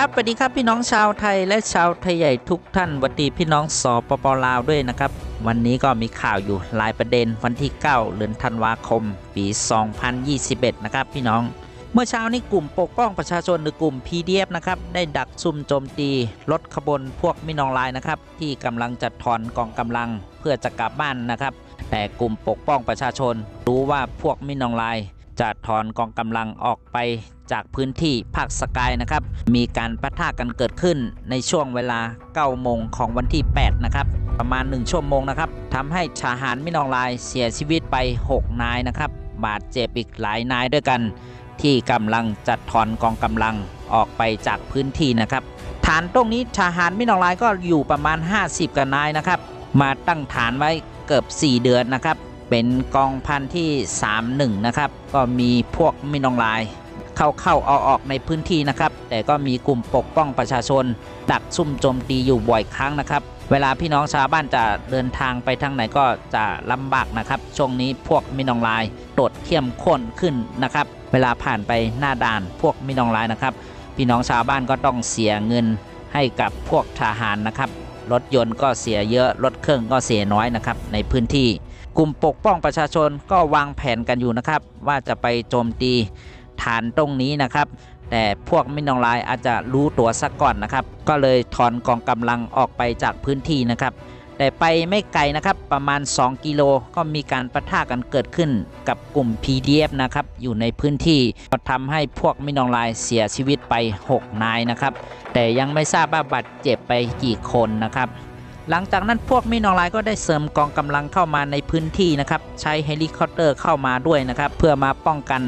ครับสวัสดีครับพี่น้องชาวไทยและชาวไทยใหญ่ทุกท่านสวัสดีพี่น้องสปปลาวด้วยนะครับ วันนี้ก็มีข่าวอยู่หลายประเด็นวันที่ 9เดือนธันวาคม ปี 2021 นะครับพี่น้อง เมื่อเช้านี้กลุ่มปกป้องประชาชนหรือกลุ่ม PDF นะครับได้ดักซุ่มโจมตีรถขบวนพวกมินองลายนะครับที่กำลังจัดถอนกองกำลังเพื่อจะกลับบ้านนะครับ แต่กลุ่มปกป้องประชาชนรู้ว่าพวกมินองลาย จะถอนกองกำลังออกไปจากพื้นที่ภาคสกายนะครับ มีการปะทะกันเกิดขึ้นในช่วงเวลา 9 โมงของวันที่ 8 นะครับ ประมาณ 1 ชั่วโมงนะครับทำให้ทหารมินองลายเสียชีวิตไป 6 นายนะครับ บาดเจ็บอีกหลายนายด้วยกัน ที่กำลังจัดถอนกองกำลังออกไปจากพื้นที่นะครับ ฐานตรงนี้ทหารมินองลายก็อยู่ประมาณ 50กว่านายนะครับ มาตั้งฐานไว้เกือบ 4 เดือนนะครับ เป็นกองพันที่ 31 นะครับ ก็มีพวกมินองลาย เข้าเข้าออกออกในพื้นที่นะครับ แต่ก็มีกลุ่มปกป้องประชาชน ดักซุ่มโจมตีอยู่บ่อยครั้งนะครับ เวลาพี่น้องชาวบ้านจะเดินทางไปทางไหนก็จะลำบากนะครับ ช่วงนี้พวกมินองลายตรวจเข้มข้นขึ้นนะครับ เวลาผ่านไปหน้าด่านพวกมินองลายนะครับ พี่น้องชาวบ้านก็ต้องเสียเงินให้กับพวกทหารนะครับ รถยนต์ก็เสียเยอะ รถเครื่องก็เสียน้อยนะครับในพื้นที่ กลุ่มปกป้องประชาชนก็วางแผนกันอยู่นะครับ ว่าจะไปโจมตีฐานตรงนี้นะครับ แต่พวกมินองลายอาจจะรู้ตัวซะก่อนนะครับ ก็เลยถอนกองกำลังออกไปจากพื้นที่นะครับ แต่ไปไม่ไกลนะครับประมาณ 2 กิโลก็มีการประทะกันเกิดขึ้นกับกลุ่ม PDF นะครับอยู่ในพื้นที่ก็ทำให้พวกมินองลายเสียชีวิตไป 6 นายนะครับ แต่ยังไม่ทราบว่าบาดเจ็บไปกี่คนนะครับ หลังจากนั้นพวกมินอลายก็ได้เสริมกองกำลังเข้ามาในพื้นที่นะครับ ใช้เฮลิคอปเตอร์เข้ามาด้วยนะครับ เพื่อมาป้องกัน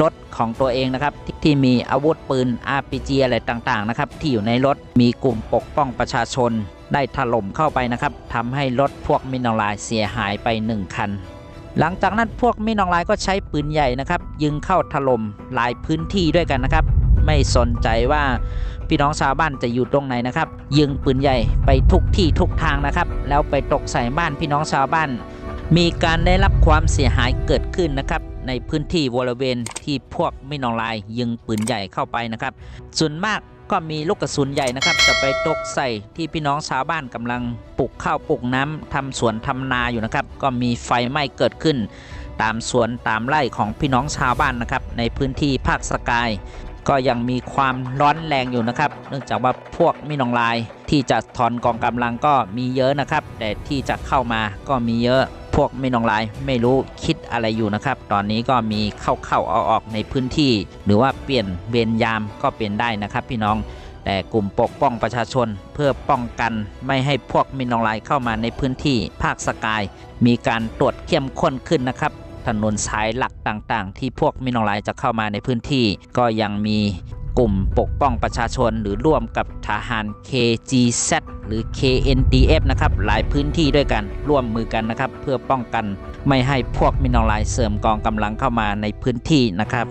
รถของตัวเองนะครับทที่มีอาวุธปืน RPG อะไรต่างๆนะครับที่อยู่ในรถมีกลุ่มปกป้องประชาชน ได้ถล่มเข้าไปนะครับทำให้รถพวกมินอลายเสียหายไป 1 คัน หลังจากนั้นพวกมินอลายก็ใช้ปืนใหญ่นะครับ ยิงเข้าถล่มหลายพื้นที่ด้วยกันนะครับ ไม่สนใจว่าพี่น้องชาวบ้านจะอยู่ตรงไหนนะครับ ยิงปืนใหญ่ไปทุกที่ทุกทางนะครับ แล้วไปตกใส่บ้านพี่น้องชาวบ้าน มีการได้รับความเสียหายเกิดขึ้นนะครับ ในพื้นที่บริเวณที่พวกมินองลาย ยิงปืนใหญ่เข้าไปนะครับ ส่วนมากก็มีลูกกระสุนใหญ่นะครับ จะไปตกใส่ที่พี่น้องชาวบ้านกำลังปลูกข้าวปลูกน้ำทำสวนทำนาอยู่นะครับ ก็มีไฟไหม้เกิดขึ้น ตามสวนตามไร่ของพี่น้องชาวบ้านนะครับ ในพื้นที่ภาคสกาย ก็ยังมีความร้อนแรงอยู่นะครับ เนื่องจากว่าพวกมินองลายที่จะถอนกองกำลังก็มีเยอะนะครับ แต่ที่จะเข้ามาก็มีเยอะพวกมินองลายไม่รู้คิดอะไรอยู่นะครับ ตอนนี้ก็มีเข้าเข้าออกออกในพื้นที่ หรือว่าเปลี่ยนเวรยามก็เป็นได้นะครับ พี่น้องแต่กลุ่มปกป้องประชาชนเพื่อป้องกันไม่ให้พวกมินองลายเข้ามาในพื้นที่ภาคสกาย มีการตรวจเข้มข้นขึ้นนะครับ ถนนสายหลักต่างๆ ที่พวกมินองลายจะเข้ามาในพื้นที่ ก็ยังมีกลุ่มปกป้องประชาชนหรือร่วมกับทหาร KGZ หรือ KNDF นะครับหลายพื้นที่ด้วยกันร่วมมือกันนะครับ เพื่อป้องกันไม่ให้พวกมินองลายเสริมกองกำลังเข้ามาในพื้นที่นะครับ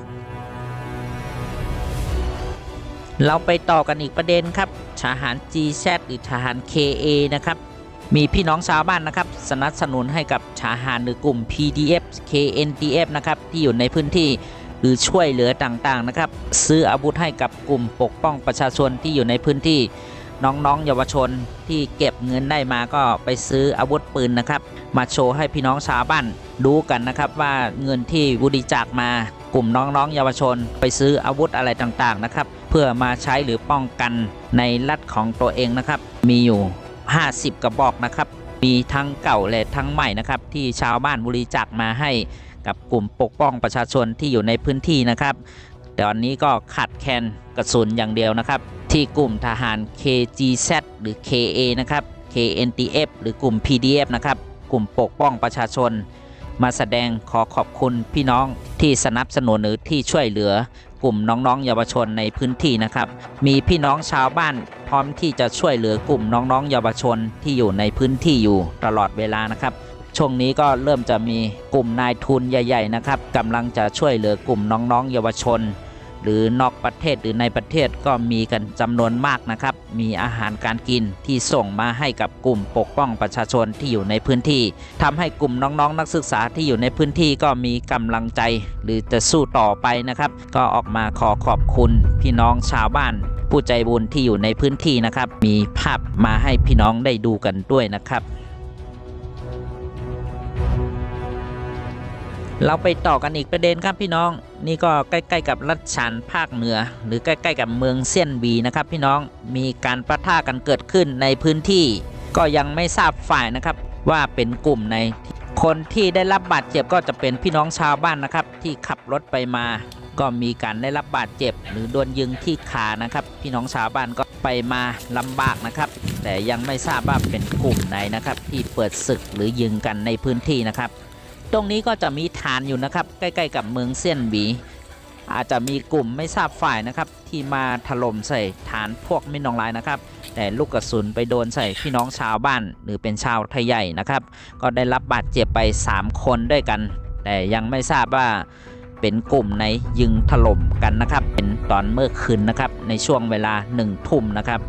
เราไปต่อกันอีกประเด็นครับทหาร GZ หรือทหาร KA นะครับ มีพี่น้องชาวบ้านนะครับสนับสนุนให้กับทหารหรือกลุ่ม PDF KNDF นะครับที่อยู่ในพื้นที่หรือช่วยเหลือต่างๆนะครับ ซื้ออาวุธให้กับกลุ่มปกป้องประชาชนที่อยู่ในพื้นที่น้องๆ เยาวชนที่เก็บเงินได้มาก็ไปซื้ออาวุธปืนนะครับ มาโชว์ให้พี่น้องชาวบ้านดูกันนะครับว่าเงินที่บริจาคมากลุ่มน้องๆ เยาวชน ไปซื้ออาวุธอะไรต่างๆนะครับ เพื่อมาใช้หรือป้องกันในรัฐของตัวเองนะครับ มีอยู่ 50 กระบอกนะครับ มีทั้งเก่าและทั้งใหม่นะครับ ที่ชาวบ้านบริจาคมาให้กับกลุ่มปกป้องประชาชนที่อยู่ในพื้นที่นะครับตอนนี้ก็ขาดแคลนกระสุนอย่างเดียวนะครับ ที่กลุ่มทหาร KGZ หรือ KA นะครับ KNTF หรือกลุ่ม PDF นะครับ กลุ่มปกป้องประชาชน มาแสดงขอขอบคุณพี่น้องที่สนับสนุนหรือที่ช่วยเหลือ กลุ่มน้องๆ เยาวชนในพื้นที่นะครับ มีพี่น้องชาวบ้านพร้อมที่จะช่วยเหลือกลุ่มน้องๆ เยาวชนที่อยู่ในพื้นที่อยู่ตลอดเวลานะครับ ช่วงนี้ก็เริ่มจะมีกลุ่มนายทุนใหญ่ ๆ นะครับกำลังจะช่วยเหลือกลุ่มน้องๆ เยาวชน หรือนอกประเทศหรือในประเทศก็มีกันจำนวนมากนะครับ มีอาหารการกินที่ส่งมาให้กับกลุ่มปกป้องประชาชนที่อยู่ในพื้นที่ทำให้กลุ่มน้องๆนักศึกษาที่อยู่ในพื้นที่ก็มีกำลังใจ หรือจะสู้ต่อไปนะครับ ก็ออกมาขอขอบคุณพี่น้องชาวบ้าน ผู้ใจบุญที่อยู่ในพื้นที่นะครับ มีภาพมาให้พี่น้องได้ดูกันด้วยนะครับ เราไปต่อกันอีกประเด็นครับพี่น้อง นี่ก็ใกล้ๆกับรัชฉานภาคเหนือ หรือใกล้ๆกับเมืองเซียนบีนะครับ พี่น้องมีการประท่ากันเกิดขึ้นในพื้นที่ ก็ยังไม่ทราบฝ่ายนะครับว่าเป็นกลุ่มในคนที่ได้รับบาดเจ็บก็จะเป็นพี่น้องชาวบ้านนะครับ ที่ขับรถไปมา ก็มีการได้รับบาดเจ็บ หรือโดนยิงที่ขานะครับ พี่น้องชาวบ้านก็ไปมาลำบากนะครับ แต่ยังไม่ทราบว่าเป็นกลุ่มไหนนะครับ ที่เปิดศึกหรือยิงกันในพื้นที่นะครับ ตรงนี้ก็จะมีฐานอยู่นะครับ ใกล้ๆกับเมืองเซียนหวีอาจจะมีกลุ่มไม่ทราบฝ่ายนะครับ ที่มาถล่มใส่ฐานพวกมินนองลายนะครับ แต่ลูกกระสุนไปโดนใส่พี่น้องชาวบ้าน หรือเป็นชาวไทยใหญ่นะครับ ก็ได้รับบาดเจ็บไป 3 คนด้วยกัน แต่ยังไม่ทราบว่าเป็นกลุ่มในยิงถล่มกันนะครับ เป็นตอนเมื่อคืนนะครับ ในช่วงเวลา1ทุ่มนะครับ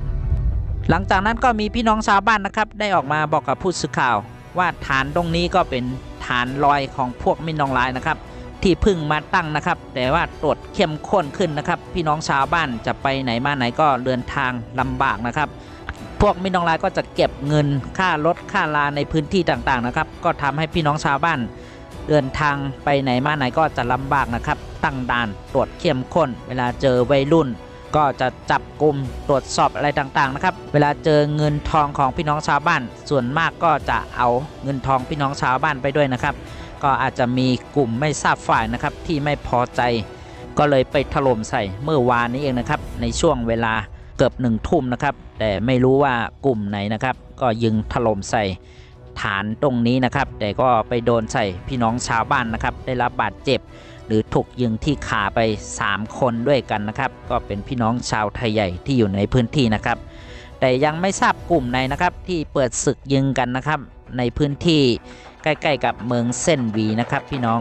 หลังจากนั้นก็มีพี่น้องชาวบ้านนะครับ ได้ออกมาบอกกับผู้สื่อข่าว ว่าฐานตรงนี้ก็เป็นฐานลอยของพวกมินนองลายนะครับ ที่พึ่งมาตั้งนะครับ แต่ว่าตรวจเข้มข้นขึ้นนะครับ พี่น้องชาวบ้านจะไปไหนมาไหนก็เดินทางลำบากนะครับ พวกมินนองลายก็จะเก็บเงินค่ารถค่าลาในพื้นที่ต่างๆนะครับ ก็ทำให้พี่น้องชาวบ้านเดินทางไปไหนมาไหนก็จะลำบากนะครับ ตั้งด่านตรวจเข้มข้น เวลาเจอวัยรุ่น ก็จะจับกลุ่มตรวจสอบอะไรต่างๆนะครับ เวลาเจอเงินทองของพี่น้องชาวบ้าน ส่วนมากก็จะเอาเงินทองพี่น้องชาวบ้านไปด้วยนะครับ ก็อาจจะมีกลุ่มไม่ทราบฝ่ายนะครับที่ไม่พอใจ ก็เลยไปถล่มใส่เมื่อวานนี้เองนะครับ ในช่วงเวลาเกือบหนึ่งทุ่มนะครับ แต่ไม่รู้ว่ากลุ่มไหนนะครับ ก็ยิงถล่มใส่ฐานตรงนี้นะครับ แต่ก็ไปโดนใส่พี่น้องชาวบ้านนะครับ ได้รับบาดเจ็บ หรือถูกยิงที่ขาไป 3 คนด้วยกันนะครับ ก็เป็นพี่น้องชาวไทยใหญ่ที่อยู่ในพื้นที่นะครับ แต่ยังไม่ทราบกลุ่มไหนนะครับ ที่เปิดศึกยิงกันนะครับ ในพื้นที่ใกล้ ๆ กับเมืองเส้นวีนะครับ พี่น้อง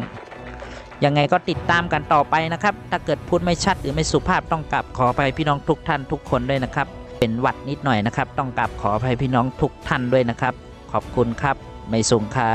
ยังไงก็ติดตามกันต่อไปนะครับ ถ้าเกิดพูดไม่ชัดหรือไม่สุภาพต้องกลับขออภัยพี่น้องทุกท่านทุกคนด้วยนะครับ เป็นหวัดนิดหน่อยนะครับ ต้องกลับขออภัยพี่น้องทุกท่านด้วยนะครับ ขอบคุณครับ ไม่สงค่า